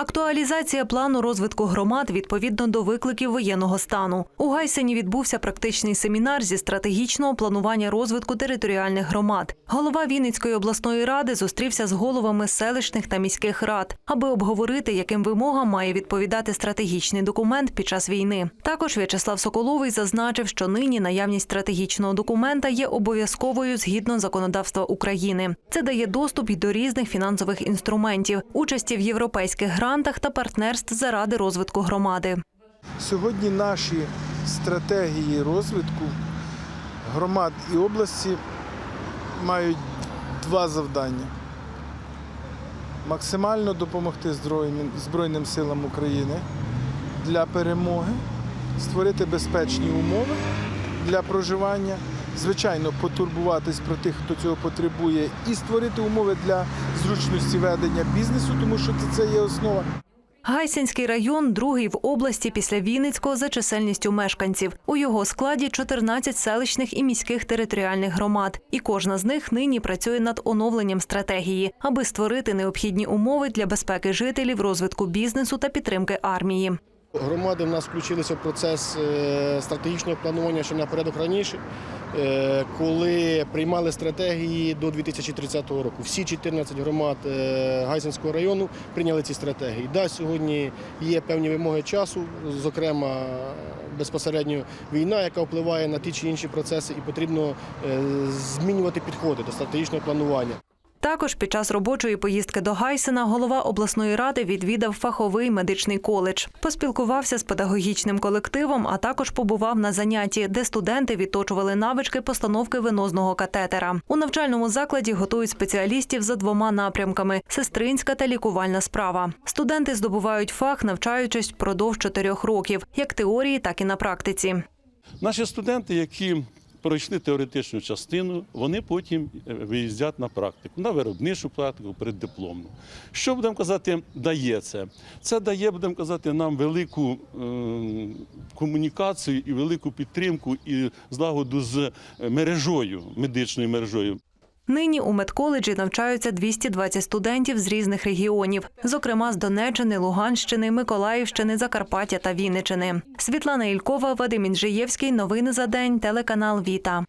Актуалізація плану розвитку громад відповідно до викликів воєнного стану. У Гайсені відбувся практичний семінар зі стратегічного планування розвитку територіальних громад. Голова Вінницької обласної ради зустрівся з головами селищних та міських рад, аби обговорити, яким вимогам має відповідати стратегічний документ під час війни. Також В'ячеслав Соколовий зазначив, що нині наявність стратегічного документа є обов'язковою згідно законодавства України. Це дає доступ і до різних фінансових інструментів, участі в європейських грантах та партнерств заради розвитку громади. Сьогодні наші стратегії розвитку громад і області мають два завдання: максимально допомогти Збройним силам України для перемоги, створити безпечні умови для проживання, звичайно, потурбуватись про тих, хто цього потребує, і створити умови для зручності ведення бізнесу, тому що це- є основа. Гайсинський район другий в області після Вінницького за чисельністю мешканців. У його складі 14 селищних і міських територіальних громад, і кожна з них нині працює над оновленням стратегії, аби створити необхідні умови для безпеки жителів, розвитку бізнесу та підтримки армії. Громади в нас включилися в процес е, стратегічного планування ще напередок раніше, е, коли приймали стратегії до 2030 року. Всі 14 громад е, Гайсинського району прийняли ці стратегії. Да, сьогодні є певні вимоги часу, зокрема безпосередньо війна, яка впливає на ті чи інші процеси, і потрібно змінювати підходи до стратегічного планування. Також під час робочої поїздки до Гайсена голова обласної ради відвідав фаховий медичний коледж, поспілкувався з педагогічним колективом, а також побував на занятті, де студенти відточували навички постановки венозного катетера. У навчальному закладі готують спеціалістів за двома напрямками: сестринська та лікувальна справа. Студенти здобувають фах, навчаючись впродовж чотирьох років, як теорії, так і на практиці. Наші студенти, які пройшли теоретичну частину, вони потім е, виїздять на практику, на виробничу практику, переддипломну. Що будемо казати, дає це? Це дає, будемо казати, нам велику е, комунікацію і велику підтримку і злагоду з мережою, медичною мережою. Нині у медколеджі навчаються 220 студентів з різних регіонів, зокрема з Донеччини, Луганщини, Миколаївщини, Закарпаття та Вінничини. Світлана Ількова, Вадим Інжиєвський. Новини за день. Телеканал Віта.